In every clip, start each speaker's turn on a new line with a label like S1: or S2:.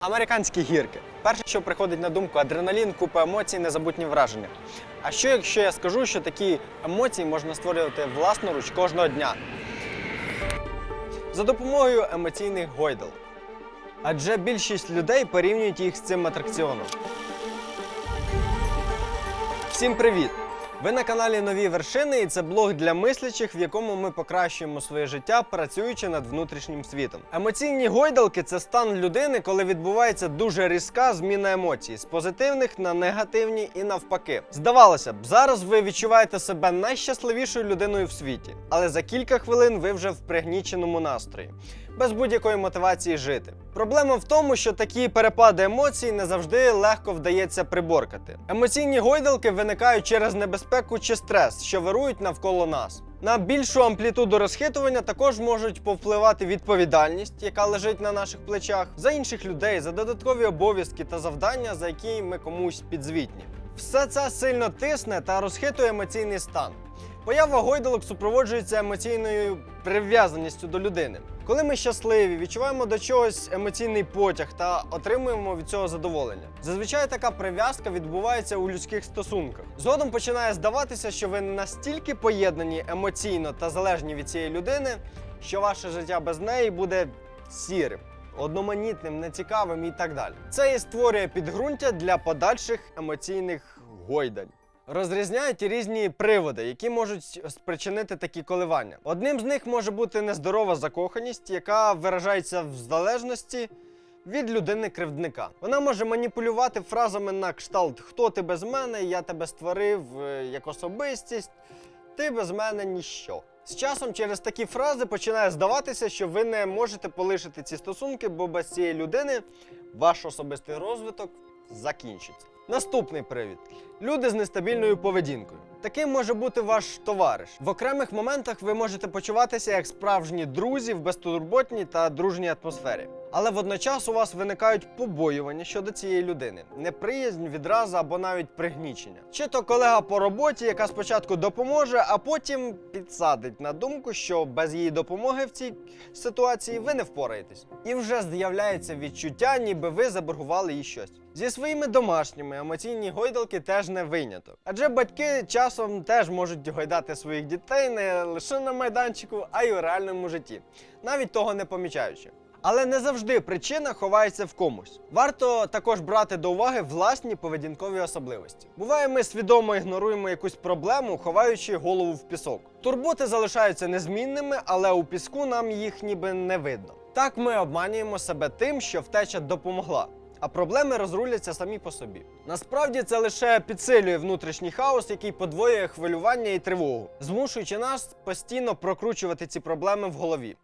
S1: Американські гірки. Перше, що приходить на думку, адреналін, купа емоцій, незабутні враження. А що якщо я скажу, що такі емоції можна створювати власноруч кожного дня? За допомогою емоційних гойдал. Адже більшість людей порівнюють їх з цим атракціоном. Всім привіт! Ви на каналі Нові вершини, і це блог для мислячих, в якому ми покращуємо своє життя, працюючи над внутрішнім світом. Емоційні гойдалки це стан людини, коли відбувається дуже різка зміна емоцій з позитивних на негативні і навпаки. Здавалося б, зараз ви відчуваєте себе найщасливішою людиною в світі, але за кілька хвилин ви вже в пригніченому настрої. Без будь-якої мотивації жити. Проблема в тому, що такі перепади емоцій не завжди легко вдається приборкати. Емоційні гойдалки виникають через небезпеку чи стрес, що вирують навколо нас. На більшу амплітуду розхитування також можуть повпливати відповідальність, яка лежить на наших плечах, за інших людей, за додаткові обов'язки та завдання, за які ми комусь підзвітні. Все це сильно тисне та розхитує емоційний стан. Поява гойдалок супроводжується емоційною прив'язаністю до людини. Коли ми щасливі, відчуваємо до чогось емоційний потяг та отримуємо від цього задоволення. Зазвичай така прив'язка відбувається у людських стосунках. Згодом починає здаватися, що ви настільки поєднані емоційно та залежні від цієї людини, що ваше життя без неї буде сірим. Одноманітним, нецікавим і так далі. Це і створює підґрунтя для подальших емоційних гойдань. Розрізняють різні приводи, які можуть спричинити такі коливання. Одним з них може бути нездорова закоханість, яка виражається в залежності від людини-кривдника. Вона може маніпулювати фразами на кшталт Хто ти без мене? Я тебе створив е, як особистість, ти без мене ніщо. З часом через такі фрази починає здаватися, що ви не можете полишити ці стосунки, бо без цієї людини ваш особистий розвиток закінчиться. Наступний привід: люди з нестабільною поведінкою. Таким може бути ваш товариш. В окремих моментах ви можете почуватися як справжні друзі в безтурботній та дружній атмосфері. Але водночас у вас виникають побоювання щодо цієї людини, неприязнь, відраза або навіть пригнічення. Чи то колега по роботі, яка спочатку допоможе, а потім підсадить на думку, що без її допомоги в цій ситуації ви не впораєтесь. І вже з'являється відчуття, ніби ви заборгували їй щось. Зі своїми домашніми емоційні гойдалки теж не виняток. Адже батьки часом теж можуть гойдати своїх дітей не лише на майданчику, а й у реальному житті, навіть того не помічаючи. Але не завжди причина ховається в комусь. Варто також брати до уваги власні поведінкові особливості. Буває, ми свідомо ігноруємо якусь проблему, ховаючи голову в пісок. Турботи залишаються незмінними, але у піску нам їх ніби не видно. Так ми обманюємо себе тим, що втеча допомогла. А проблеми розруляться самі по собі. Насправді це лише підсилює внутрішній хаос, який подвоює хвилювання і тривогу, змушуючи нас постійно прокручувати ці проблеми в голові.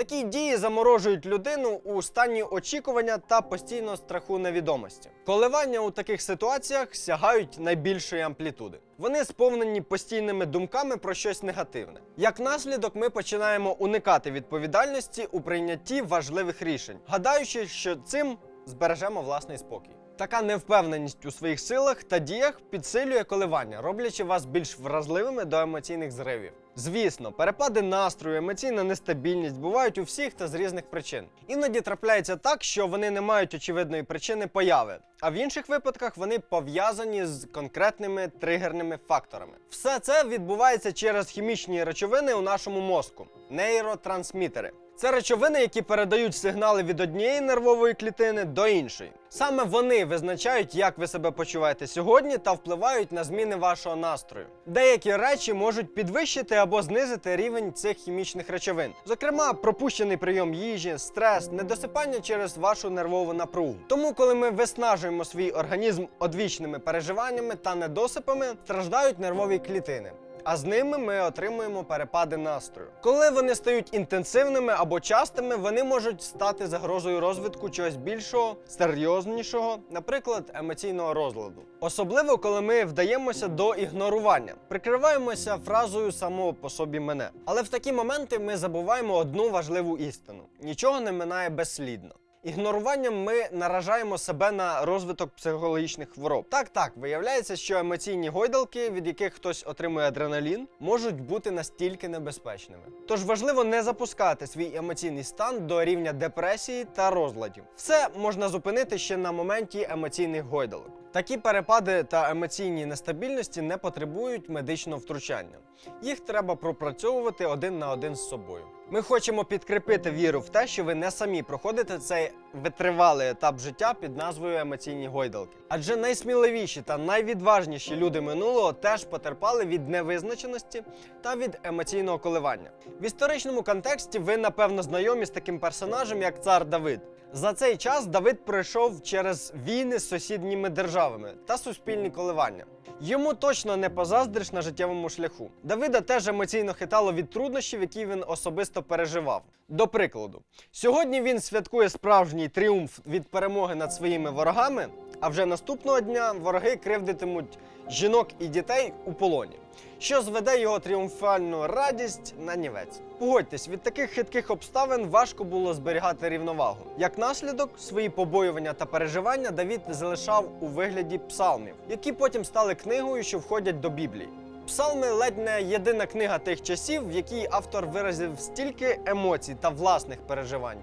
S1: Такі дії заморожують людину у стані очікування та постійного страху невідомості. Коливання у таких ситуаціях сягають найбільшої амплітуди. Вони сповнені постійними думками про щось негативне. Як наслідок, ми починаємо уникати відповідальності у прийнятті важливих рішень, гадаючи, що цим збережемо власний спокій. Така невпевненість у своїх силах та діях підсилює коливання, роблячи вас більш вразливими до емоційних зривів. Звісно, перепади настрою, емоційна нестабільність бувають у всіх та з різних причин. Іноді трапляється так, що вони не мають очевидної причини появи, а в інших випадках вони пов'язані з конкретними тригерними факторами. Все це відбувається через хімічні речовини у нашому мозку нейротрансмітери. Це речовини, які передають сигнали від однієї нервової клітини до іншої. Саме вони визначають, як ви себе почуваєте сьогодні, та впливають на зміни вашого настрою. Деякі речі можуть підвищити або знизити рівень цих хімічних речовин, зокрема, пропущений прийом їжі, стрес, недосипання через вашу нервову напругу. Тому, коли ми виснажуємо свій організм одвічними переживаннями та недосипами, страждають нервові клітини. А з ними ми отримуємо перепади настрою. Коли вони стають інтенсивними або частими, вони можуть стати загрозою розвитку чогось більшого, серйознішого, наприклад, емоційного розладу. Особливо, коли ми вдаємося до ігнорування, прикриваємося фразою само по собі мене. Але в такі моменти ми забуваємо одну важливу істину: нічого не минає безслідно. Ігноруванням ми наражаємо себе на розвиток психологічних хвороб. Так, так, виявляється, що емоційні гойдалки, від яких хтось отримує адреналін, можуть бути настільки небезпечними. Тож важливо не запускати свій емоційний стан до рівня депресії та розладів. Все можна зупинити ще на моменті емоційних гойдалок. Такі перепади та емоційні нестабільності не потребують медичного втручання. Їх треба пропрацьовувати один на один з собою. Ми хочемо підкріпити віру в те, що ви не самі проходите цей витривалий етап життя під назвою емоційні гойдалки. Адже найсміливіші та найвідважніші люди минулого теж потерпали від невизначеності та від емоційного коливання. В історичному контексті ви напевно знайомі з таким персонажем, як цар Давид. За цей час Давид пройшов через війни з сусідніми державами та суспільні коливання. Йому точно не позаздриш на життєвому шляху. Давида теж емоційно хитало від труднощів, які він особисто переживав. До прикладу, сьогодні він святкує справжній тріумф від перемоги над своїми ворогами, а вже наступного дня вороги кривдитимуть жінок і дітей у полоні, що зведе його тріумфальну радість на нівець. Погодьтесь, від таких хитких обставин важко було зберігати рівновагу. Як наслідок, свої побоювання та переживання Давід залишав у вигляді псалмів, які потім стали книгою, що входять до Біблії. Псалми ледь не єдина книга тих часів, в якій автор виразив стільки емоцій та власних переживань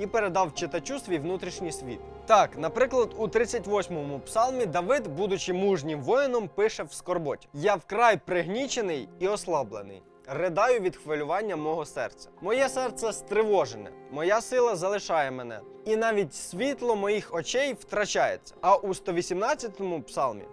S1: і передав читачу свій внутрішній світ. Так, наприклад, у 38-му псалмі Давид, будучи мужнім воїном, пише в скорботі: Я вкрай пригнічений і ослаблений. Ридаю від хвилювання мого серця. Моє серце стривожене, моя сила залишає мене, і навіть світло моїх очей втрачається. А у 118-му псалмі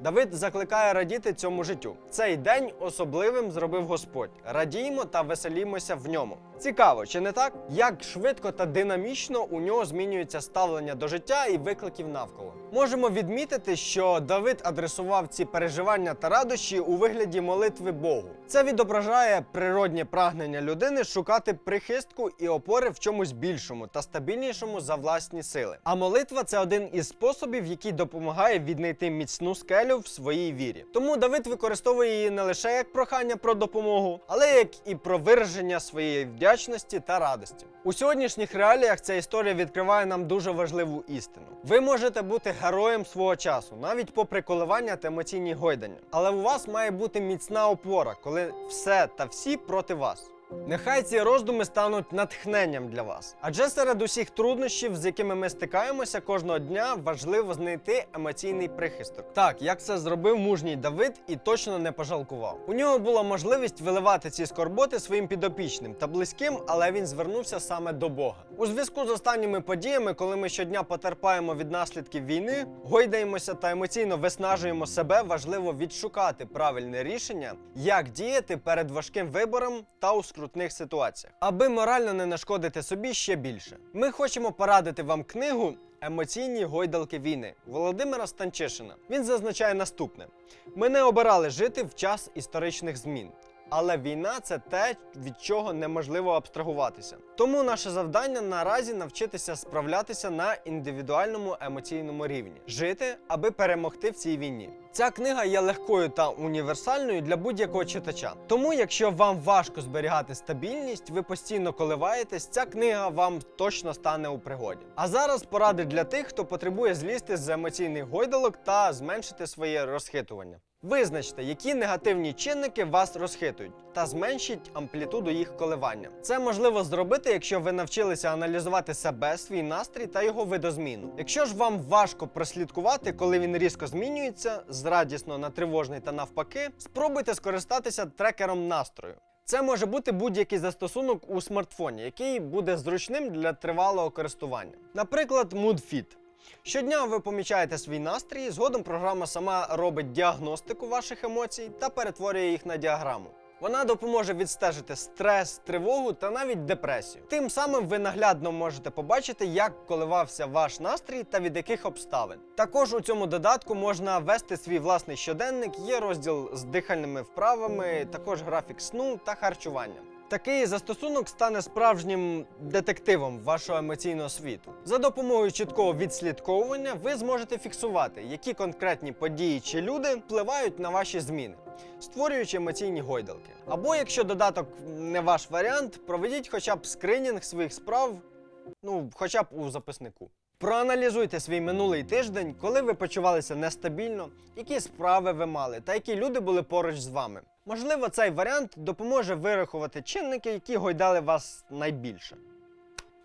S1: Давид закликає радіти цьому життю. Цей день особливим зробив Господь. Радіймо та веселімося в ньому. Цікаво, чи не так? Як швидко та динамічно у нього змінюється ставлення до життя і викликів навколо. Можемо відмітити, що Давид адресував ці переживання та радощі у вигляді молитви Богу. Це відображає природнє прагнення людини шукати прихистку і опори в чомусь більшому та стабільнішому за власні сили. А молитва це один із способів, який допомагає віднайти міцну скелю в своїй вірі. Тому Давид використовує її не лише як прохання про допомогу, але як і про вираження своєї вдячності та радості. У сьогоднішніх реаліях ця історія відкриває нам дуже важливу істину. Ви можете бути героєм свого часу, навіть попри коливання та емоційні гойдання. Але у вас має бути міцна опора, коли все та всі проти вас. Нехай ці роздуми стануть натхненням для вас. Адже серед усіх труднощів, з якими ми стикаємося кожного дня, важливо знайти емоційний прихисток. Так, як це зробив мужній Давид і точно не пожалкував. У нього була можливість виливати ці скорботи своїм підопічним та близьким, але він звернувся саме до Бога. У зв'язку з останніми подіями, коли ми щодня потерпаємо від наслідків війни, гойдаємося та емоційно виснажуємо себе, важливо відшукати правильне рішення, як діяти перед важким вибором та у скрутних ситуаціях, аби морально не нашкодити собі ще більше. Ми хочемо порадити вам книгу. Емоційні гойдалки війни Володимира Станчишина. Він зазначає наступне: ми не обирали жити в час історичних змін. Але війна це те, від чого неможливо абстрагуватися. Тому наше завдання наразі навчитися справлятися на індивідуальному емоційному рівні, жити, аби перемогти в цій війні. Ця книга є легкою та універсальною для будь-якого читача. Тому, якщо вам важко зберігати стабільність, ви постійно коливаєтесь, ця книга вам точно стане у пригоді. А зараз поради для тих, хто потребує злізти з емоційних гойдалок та зменшити своє розхитування. Визначте, які негативні чинники вас розхитують, та зменшіть амплітуду їх коливання. Це можливо зробити, якщо ви навчилися аналізувати себе, свій настрій та його видозміну. Якщо ж вам важко прослідкувати, коли він різко змінюється з радісно на тривожний та навпаки, спробуйте скористатися трекером настрою. Це може бути будь-який застосунок у смартфоні, який буде зручним для тривалого користування. Наприклад, MoodFit. Щодня ви помічаєте свій настрій, згодом програма сама робить діагностику ваших емоцій та перетворює їх на діаграму. Вона допоможе відстежити стрес, тривогу та навіть депресію. Тим самим ви наглядно можете побачити, як коливався ваш настрій та від яких обставин. Також у цьому додатку можна ввести свій власний щоденник, є розділ з дихальними вправами, також графік сну та харчування. Такий застосунок стане справжнім детективом вашого емоційного світу. За допомогою чіткого відслідковування ви зможете фіксувати, які конкретні події чи люди впливають на ваші зміни, створюючи емоційні гойдалки. Або якщо додаток не ваш варіант, проведіть хоча б скринінг своїх справ Ну, хоча б у записнику. Проаналізуйте свій минулий тиждень, коли ви почувалися нестабільно, які справи ви мали та які люди були поруч з вами. Можливо, цей варіант допоможе вирахувати чинники, які гойдали вас найбільше.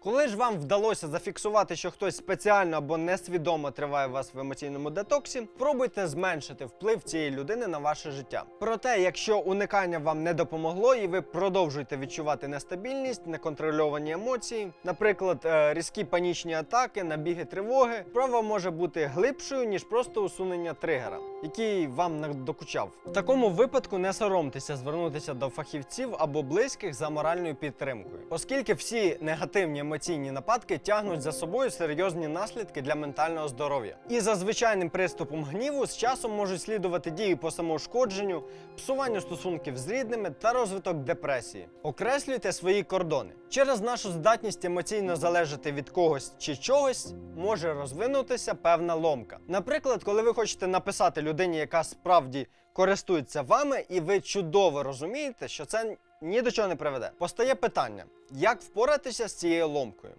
S1: Коли ж вам вдалося зафіксувати, що хтось спеціально або несвідомо триває вас в емоційному детоксі, пробуйте зменшити вплив цієї людини на ваше життя. Проте, якщо уникання вам не допомогло і ви продовжуєте відчувати нестабільність, неконтрольовані емоції, наприклад, е, різкі панічні атаки, набіги тривоги, справа може бути глибшою ніж просто усунення тригера, який вам надокучав. В такому випадку не соромтеся звернутися до фахівців або близьких за моральною підтримкою, оскільки всі негативні емоційні нападки тягнуть за собою серйозні наслідки для ментального здоров'я. І за звичайним приступом гніву з часом можуть слідувати дії по самоушкодженню, псуванню стосунків з рідними та розвиток депресії. Окреслюйте свої кордони. Через нашу здатність емоційно залежати від когось чи чогось може розвинутися певна ломка. Наприклад, коли ви хочете написати людині, яка справді користується вами, і ви чудово розумієте, що це ні до чого не приведе. Постає питання, як впоратися з цією ломкою.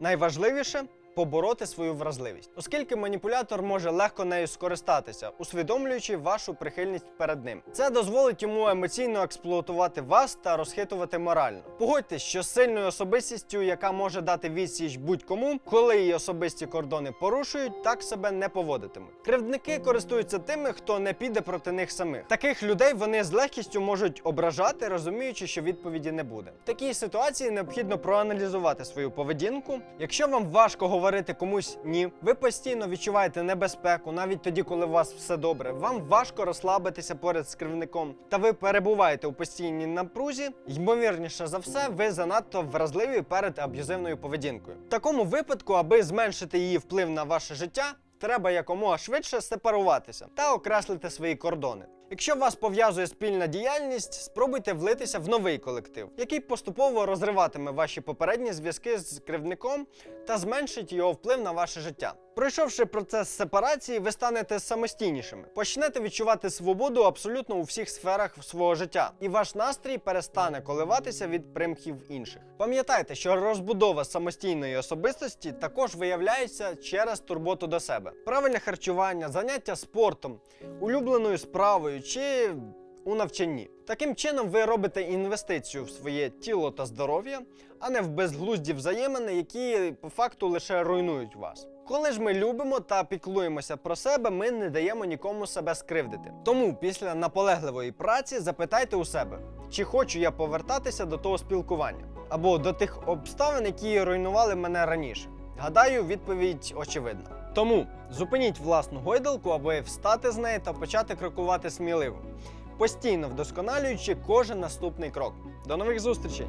S1: Найважливіше побороти свою вразливість, оскільки маніпулятор може легко нею скористатися, усвідомлюючи вашу прихильність перед ним. Це дозволить йому емоційно експлуатувати вас та розхитувати морально. Погодьтесь, що з сильною особистістю, яка може дати відсіч будь-кому, коли її особисті кордони порушують, так себе не поводитимуть. Кривдники користуються тими, хто не піде проти них самих. Таких людей вони з легкістю можуть ображати, розуміючи, що відповіді не буде. В такій ситуації необхідно проаналізувати свою поведінку. Якщо вам важко говорити комусь ні, ви постійно відчуваєте небезпеку, навіть тоді, коли у вас все добре. Вам важко розслабитися поряд з кривником, та ви перебуваєте у постійній напрузі. Ймовірніше за все, ви занадто вразливі перед аб'юзивною поведінкою. В такому випадку, аби зменшити її вплив на ваше життя. Треба якомога швидше сепаруватися та окреслити свої кордони. Якщо вас пов'язує спільна діяльність, спробуйте влитися в новий колектив, який поступово розриватиме ваші попередні зв'язки з кривдником та зменшить його вплив на ваше життя. Пройшовши процес сепарації, ви станете самостійнішими, почнете відчувати свободу абсолютно у всіх сферах свого життя, і ваш настрій перестане коливатися від примхів інших. Пам'ятайте, що розбудова самостійної особистості також виявляється через турботу до себе, правильне харчування, заняття спортом, улюбленою справою чи у навчанні. Таким чином, ви робите інвестицію в своє тіло та здоров'я, а не в безглузді взаємини, які по факту лише руйнують вас. Коли ж ми любимо та піклуємося про себе, ми не даємо нікому себе скривдити. Тому після наполегливої праці запитайте у себе, чи хочу я повертатися до того спілкування або до тих обставин, які руйнували мене раніше. Гадаю, відповідь очевидна. Тому зупиніть власну гойдалку, аби встати з неї та почати крокувати сміливо, постійно вдосконалюючи кожен наступний крок. До нових зустрічей!